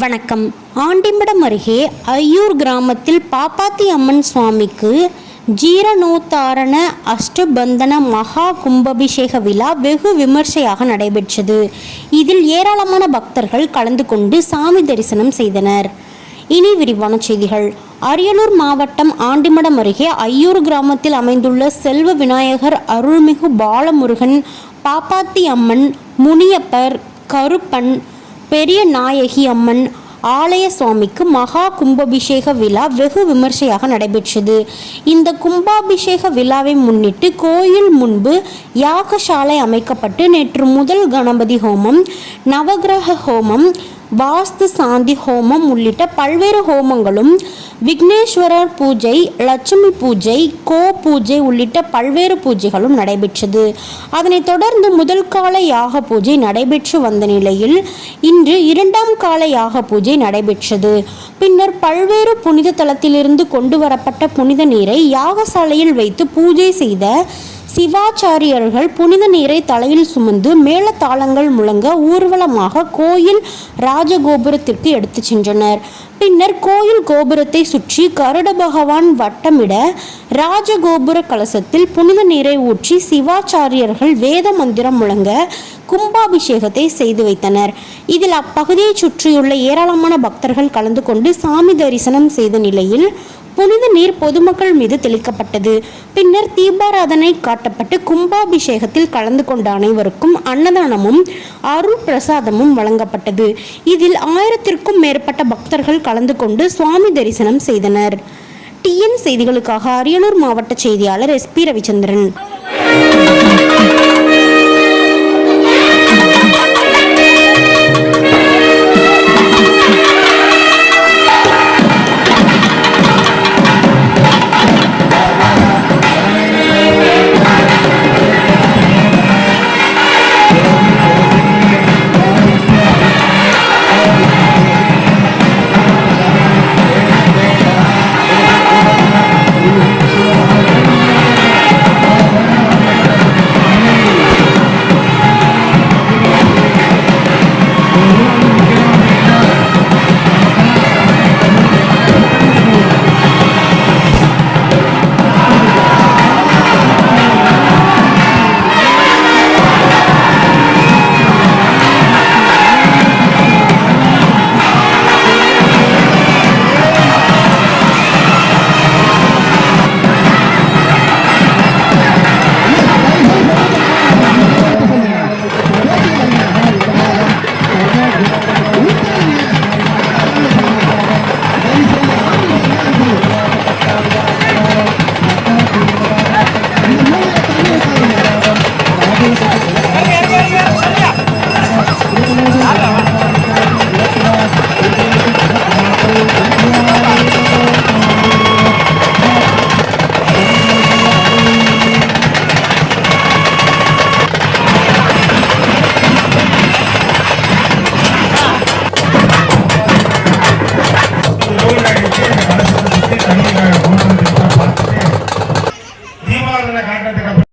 வணக்கம். ஆண்டிமடம் அருகே ஐயூர் கிராமத்தில் பாப்பாத்தி அம்மன் சுவாமிக்கு ஜீரணோத்தாரண அஷ்டபந்தன மகா கும்பாபிஷேக விழா வெகு விமர்சையாக நடைபெற்றது. இதில் ஏராளமான பக்தர்கள் கலந்து கொண்டு சாமி தரிசனம் செய்தனர். இனி விரிவான செய்திகள். அரியலூர் மாவட்டம் ஆண்டிமடம் அருகே ஐயூர் கிராமத்தில் அமைந்துள்ள செல்வ விநாயகர் அருள்மிகு பாலமுருகன் பாப்பாத்தி அம்மன் முனியப்பர் கருப்பன் பெரிய நாயகி அம்மன் ஆலய சுவாமிக்கு மகா கும்பாபிஷேக விழா வெகு விமர்சையாக நடைபெற்றது. இந்த கும்பாபிஷேக விழாவை முன்னிட்டு கோயில் முன்பு யாகசாலை அமைக்கப்பட்டு நேற்று முதல் கணபதி ஹோமம் நவகிரக ஹோமம் வாஸ்து சாந்தி ஹோமம் உள்ளிட்ட பல்வேறு ஹோமங்களும் விக்னேஸ்வரர் பூஜை லட்சுமி பூஜை கோ பூஜை உள்ளிட்ட பல்வேறு பூஜைகளும் நடைபெற்றது. அதனைத் தொடர்ந்து முதல் கால யாக பூஜை நடைபெற்று வந்த நிலையில் இன்று இரண்டாம் கால யாக பூஜை நடைபெற்றது. பின்னர் பல்வேறு புனித தலத்திலிருந்து கொண்டு வரப்பட்ட புனித நீரை யாகசாலையில் வைத்து பூஜை செய்த சிவாச்சாரியர்கள் புனித நீரை தலையில் சுமந்து மேளதாளங்கள் முழங்க ஊர்வலமாக கோயில் ராஜகோபுரத்திற்கு எடுத்துச் சென்றனர். பின்னர் கோயில் கோபுரத்தை சுற்றி கருட பகவான் வட்டமிட ராஜகோபுர கலசத்தில் புனித நீரை ஊற்றி சிவாச்சாரியர்கள் வேத மந்திரம் முழங்க கும்பாபிஷேகத்தை செய்து வைத்தனர். இதில் அப்பகுதியைச் சுற்றியுள்ள ஏராளமான பக்தர்கள் கலந்து கொண்டு சாமி தரிசனம் செய்த நிலையில் புனித நீர் பொதுமக்கள் மீது தெளிக்கப்பட்டது. பின்னர் தீபாராதனை காட்டப்பட்டு கும்பாபிஷேகத்தில் கலந்து கொண்ட அனைவருக்கும் அன்னதானமும் அருள் பிரசாதமும் வழங்கப்பட்டது. இதில் ஆயிரத்திற்கும் மேற்பட்ட பக்தர்கள் கலந்து கொண்டு சுவாமி தரிசனம் செய்தனர். டிஎன் செய்திகளுக்காக அரியலூர் மாவட்ட செய்தியாளர் எஸ் பி ரவிச்சந்திரன்.